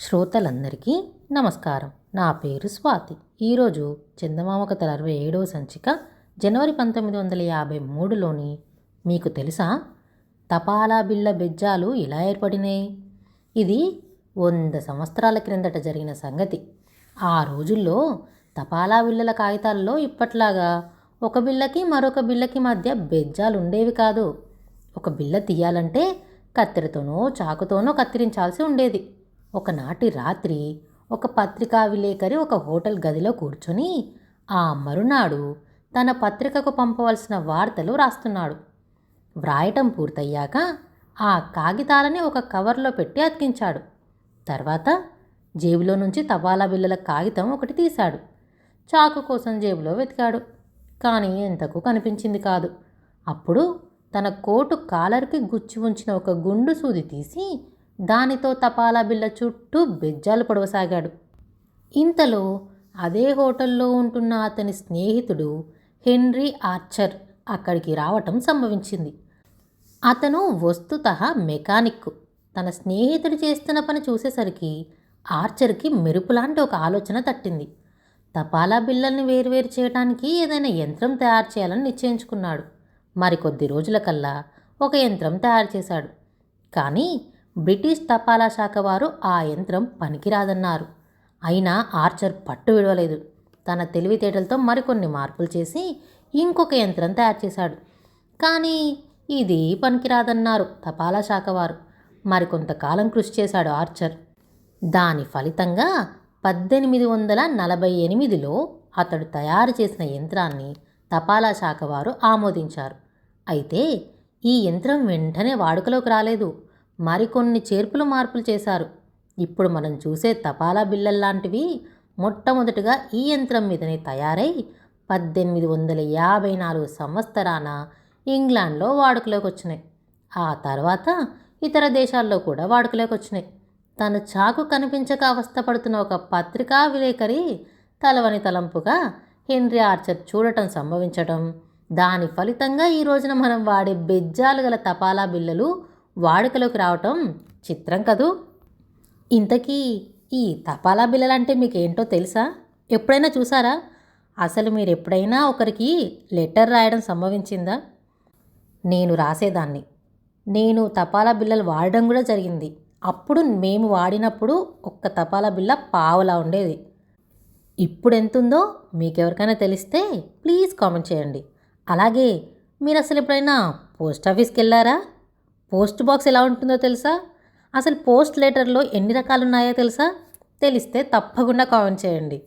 శ్రోతలందరికీ నమస్కారం. నా పేరు స్వాతి. ఈరోజు చందమామ కథల అరవై ఏడవ సంచిక జనవరి పంతొమ్మిది వందల యాభై మూడులోని మీకు తెలుసా? తపాలా బిళ్ళ బెజ్జాలు ఇలా ఏర్పడినాయి. ఇది వంద సంవత్సరాల క్రిందట జరిగిన సంగతి. ఆ రోజుల్లో తపాలా బిళ్ళల కాగితాల్లో ఇప్పట్లాగా ఒక బిళ్ళకి మరొక బిళ్ళకి మధ్య బెజ్జాలు ఉండేవి కాదు. ఒక బిళ్ళ తీయాలంటే కత్తెరతోనో చాకుతోనో కత్తిరించాల్సి ఉండేది. ఒకనాటి రాత్రి ఒక పత్రికా విలేకరి ఒక హోటల్ గదిలో కూర్చొని ఆ మరునాడు తన పత్రికకు పంపవలసిన వార్తలు రాస్తున్నాడు. వ్రాయటం పూర్తయ్యాక ఆ కాగితాలని ఒక కవర్లో పెట్టి అతికించాడు. తర్వాత జేబులో నుంచి తపాలా బిళ్ళల కాగితం ఒకటి తీశాడు. చాకు కోసం జేబులో వెతికాడు. కానీ ఎంతకు కనిపించింది కాదు. అప్పుడు తన కోటు కాలర్కి గుచ్చి ఉంచిన ఒక గుండు సూది తీసి దానితో తపాలా బిళ్ళ చుట్టూ బెజ్జాలు పొడవసాగాడు. ఇంతలో అదే హోటల్లో ఉంటున్న అతని స్నేహితుడు హెన్రీ ఆర్చర్ అక్కడికి రావటం సంభవించింది. అతను వస్తుత మెకానిక్ తన స్నేహితుడు చేస్తున్న పని చూసేసరికి ఆర్చర్కి మెరుపులాంటి ఒక ఆలోచన తట్టింది. తపాలా బిళ్ళల్ని వేరువేరు చేయడానికి ఏదైనా యంత్రం తయారు చేయాలని నిశ్చయించుకున్నాడు. మరికొద్ది రోజుల కల్లా ఒక యంత్రం తయారు చేశాడు. కానీ బ్రిటిష్ తపాలా శాఖ వారు ఆ యంత్రం పనికిరాదన్నారు. అయినా ఆర్చర్ పట్టు విడవలేదు. తన తెలివితేటలతో మరికొన్ని మార్పులు చేసి ఇంకొక యంత్రం తయారు చేశాడు. కానీ ఇది పనికిరాదన్నారు తపాలా శాఖ వారు. మరికొంతకాలం కృషి చేశాడు ఆర్చర్. దాని ఫలితంగా పద్దెనిమిది వందల నలభై ఎనిమిదిలో అతడు తయారు చేసిన యంత్రాన్ని తపాలా శాఖ వారు ఆమోదించారు. అయితే ఈ యంత్రం వెంటనే వాడుకలోకి రాలేదు. మరికొన్ని చేర్పులు మార్పులు చేశారు. ఇప్పుడు మనం చూసే తపాలా బిళ్ళల్లాంటివి మొట్టమొదటిగా ఈ యంత్రం మీదనే తయారై పద్దెనిమిది వందల యాభై నాలుగు సంవత్సరాన ఇంగ్లాండ్లో వాడుకలోకి వచ్చినాయి. ఆ తర్వాత ఇతర దేశాల్లో కూడా వాడుకలోకి వచ్చినాయి. తన చాకు కనిపించక అవస్థపడుతున్న ఒక పత్రికా విలేకరి తలవని తలంపుగా హెన్రీ ఆర్చర్ చూడటం సంభవించటం దాని ఫలితంగా ఈ రోజున మనం వాడే బెజ్జాలు గల తపాలా బిళ్ళలు వాడుకలోకి రావటం చిత్రం కదూ? ఇంతకీ ఈ తపాలా బిల్లలంటే మీకు ఏంటో తెలుసా? ఎప్పుడైనా చూసారా? అసలు మీరు ఎప్పుడైనా ఒకరికి లెటర్ రాయడం సంభవించిందా? నేను రాసేదాన్ని. నేను తపాలా బిల్లలు వాడడం కూడా జరిగింది. అప్పుడు మేము వాడినప్పుడు ఒక్క తపాలా బిల్ల పావులా ఉండేది. ఇప్పుడు ఎంతుందో మీకు ఎవరికైనా తెలిస్తే ప్లీజ్ కామెంట్ చేయండి. అలాగే మీరు అసలు ఎప్పుడైనా పోస్ట్ ఆఫీస్కి వెళ్ళారా పోస్ట్ బాక్స్ ఎలా ఉంటుందో తెలుసా? అసలు పోస్ట్ లెటర్లో ఎన్ని రకాలు ఉన్నాయో తెలుసా? తెలిస్తే తప్పకుండా కామెంట్ చేయండి.